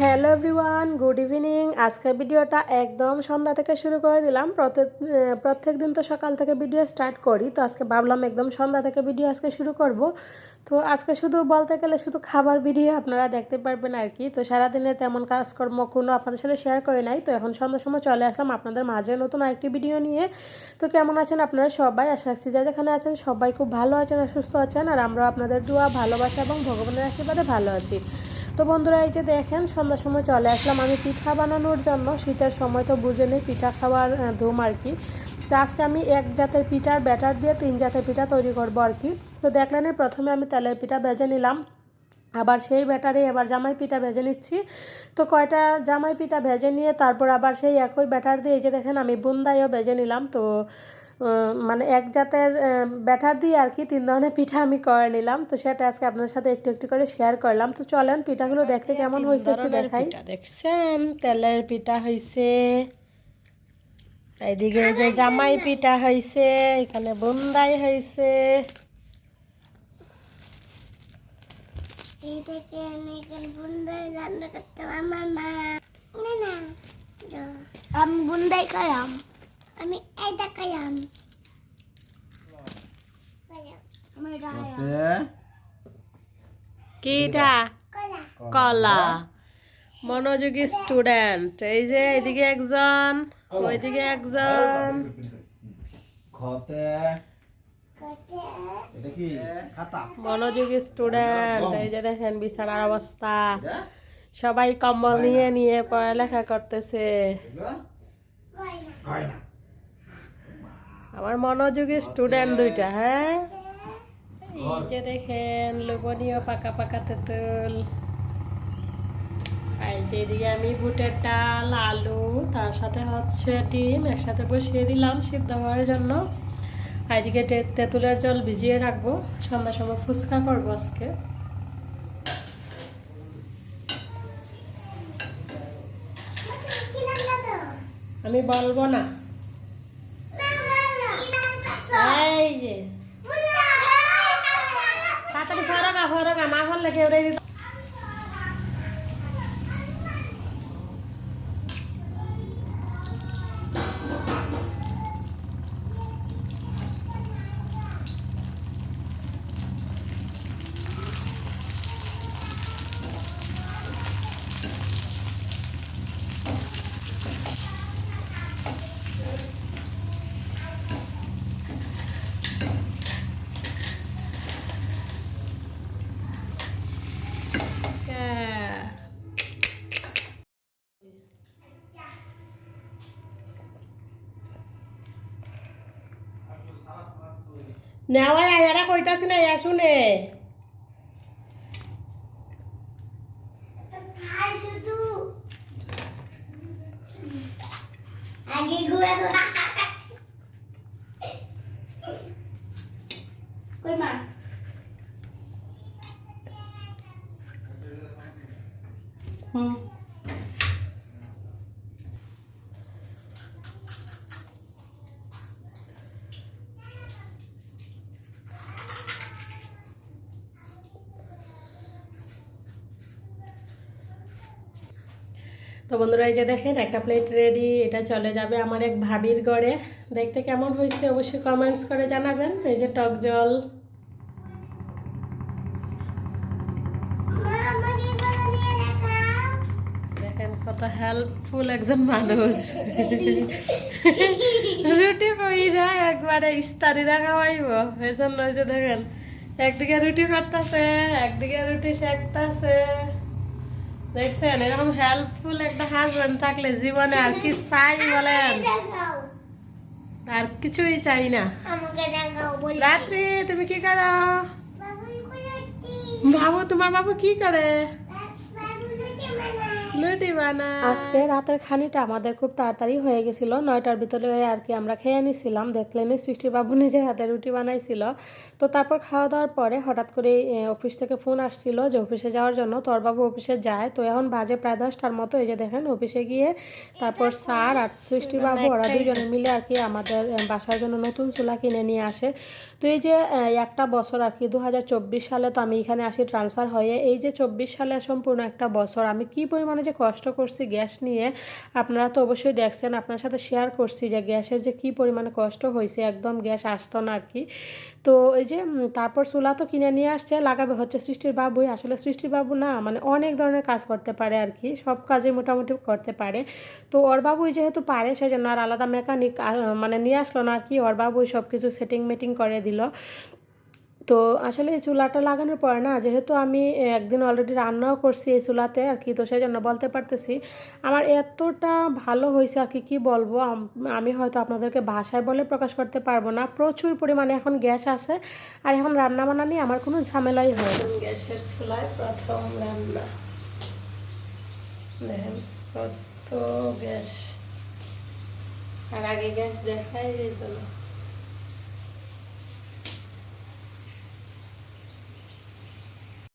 Hello everyone, good evening. আজকের ভিডিওটা একদম সন্ধ্যা থেকে শুরু করে দিলাম। প্রত্যেক প্রত্যেক দিন তো সকাল থেকে ভিডিও স্টার্ট করি, তো আজকে ভাবলাম একদম সন্ধ্যা থেকে ভিডিও আজকে শুরু করব। তো আজকে শুধু বলতে গেলে শুধু খাবার ভিডিও আপনারা দেখতে পারবেন আর কি। তো সারাদিনের তেমন কাজকর্ম কোনো আপনাদের সাথে শেয়ার করে নাই। তো এখন সন্ধ্যার সময় চলে আসলাম আপনাদের মাঝে নতুন আরেকটি ভিডিও নিয়ে। তো কেমন আছেন আপনারা সবাই? আশা রাখছি যা যেখানে আছেন সবাই খুব ভালো আছেন আর সুস্থ আছেন। আর আমরা আপনাদের দোয়া, ভালোবাসা এবং ভগবানের আশীর্বাদে ভালো আছি। তো বন্ধুরা, এই যে দেখেন, সন্ধ্যার সময় চলে আসলাম আমি পিঠা বানানোর জন্য। শীতের সময় তো বুঝে নেই পিঠা খাওয়ার ধুম আর কি। তো আজকে আমি এক জাতের পিঠার ব্যাটার দিয়ে তিন জাতের পিঠা তৈরি করব আর কি। তো দেখলেন প্রথমে আমি তেলের পিঠা ভেজে নিলাম। আবার সেই ব্যাটারে এবার জামাই পিঠা ভেজে নিচ্ছি। তো কয়টা জামাই পিঠা ভেজে নিয়ে তারপর আবার সেই একই ব্যাটার দিয়ে এই যে দেখেন, আমি বুন্দাইও ভেজে নিলাম। তো মানে এক জাতের ব্যাটার দিয়ে আর কি তিন ধরনের পিঠা আমি করে নিলাম। তো সেটা আজকে আপনার সাথে একটু একটু করে শেয়ার করলাম। তো চলেন পিঠাগুলো দেখতে কেমন হয়েছে একটু দেখাই। দেখছেন? তেলের পিঠা হয়েছে এইদিকে যে জামাই পিঠা হয়েছে এখানে বুন্দাই হয়েছে আমি বুন্দাই খাইলাম আমি এটা খাইলাম কিটা? কলা। কলা। মনোযোগী স্টুডেন্ট। এই যে এদিকে একজন ওইদিকে একজন। খতে। কতে এটা কি? খাতা। মনোযোগী স্টুডেন্ট। এই যে দেখেন বিছানার অবস্থা। সবাই কম্বল নিয়ে নিয়ে পড়ালেখা করতেছে। হয় না আমার মনোযোগী স্টুডেন্ট দুইটা হ্যাঁ? এই যে দেখেন, লোভনীয় পাকা পাকা তেঁতুল। এই যে এদিকে আমি বুটের ডাল, আলু, তার সাথে হচ্ছে ডিম একসাথে বসিয়ে দিলাম সিদ্ধ হওয়ার জন্য। আর এদিকে তেঁতুলের জল ভিজিয়ে রাখব। সন্ধ্যার সময় ফুচকা করব আজকে। আমি বলব না। লাগে না হলে কেউ রে নেওয়াই আয়ারা কইতাছি না ইয়া শুনে হুম তো বন্ধুরা এই যে দেখেন, একটা প্লেট রেডি এটা চলে যাবে আমার এক ভাবির ঘরে। দেখতে কেমন হয়েছে অবশ্যই কমেন্টস করে জানাবেন। এই যে টক জল। দেখেন কত হেল্পফুল একজন মানুষ। রুটি কইরা একবারে ইস্তারিরা খাওয়াইব। এই যে দেখেন, একদিকে রুটি করতেছে একদিকে রুটি সেকতেছে দেখছেন? এরকম হেল্পফুল একটা হাজবেন্ড থাকলে জীবনে আর কি চাই বলেন? আর কিছুই চাই না। রাত্রি তুমি কি করো? বাবু তোমার বাবু কি করে? বানা আজকে রাতের খানিটা আমাদের খুব তাড়াতাড়ি হয়ে গেছিল। নয়টার ভিতরে আর কি আমরা খেয়ে নিছিলাম। দেখলেন সৃষ্টি বাবু নিজের হাতে রুটি বানাইছিল। তো তারপর খাওয়া দাওয়ার পরে হঠাৎ করে অফিস থেকে ফোন আসছিল যে অফিসে যাওয়ার জন্য। তোর বাবু অফিসে যায়। তো এখন বাজে প্রায় দশটার মতো। এই যে দেখেন অফিসে গিয়ে তারপর স্যার আর সৃষ্টি বাবু ওরা দুজনে মিলে আর কি আমাদের বাসার জন্য নতুন চুলা কিনে নিয়ে আসে। তো এই যে একটা বছর আর কি দু হাজার চব্বিশ সালে তো আমি এখানে আসি ট্রান্সফার হয়ে। এই যে চব্বিশ সালে সম্পূর্ণ একটা বছর আমি কি পরিমাণে যে কষ্ট করছি গ্যাস নিয়ে, আপনারা তো অবশ্যই দেখছেন, আপনার সাথে শেয়ার করছি যে গ্যাসের যে কি পরিমাণে কষ্ট হয়েছে, একদম গ্যাস আসতো না আর কি তো এই যে তারপর চুলা তো কিনে নিয়ে আসছে, লাগাবে হচ্ছে সৃষ্টির বাবুই। আসলে সৃষ্টির বাবু না মানে অনেক ধরনের কাজ করতে পারে আর কি সব কাজে মোটামুটি করতে পারে। তো ওর বাবুই যেহেতু পারে সেই জন্য আর আলাদা মেকানিক মানে নিয়ে আসলো না আর কি ওর বাবুই সব কিছু সেটিং মেটিং করে দিল। তো আসলে এই চুলাটা লাগানোর পরে না, যেহেতু আমি একদিন অলরেডি রান্নাও করছি এই চুলাতে আর কি তো সেই জন্য বলতে পারতেছি। আমার এতটা ভালো হয়েছে আর কি, কী বলব? আমি হয়তো আপনাদেরকে ভাষায় বলে প্রকাশ করতে পারব না। প্রচুর পরিমাণে এখন গ্যাস আছে আর এখন রান্না বান্না নিয়ে আমার কোনো ঝামেলাই হয় গ্যাসের চুলায় প্রথম রান্না। গ্যাস। আর আগে গ্যাস দেখাই যেত না।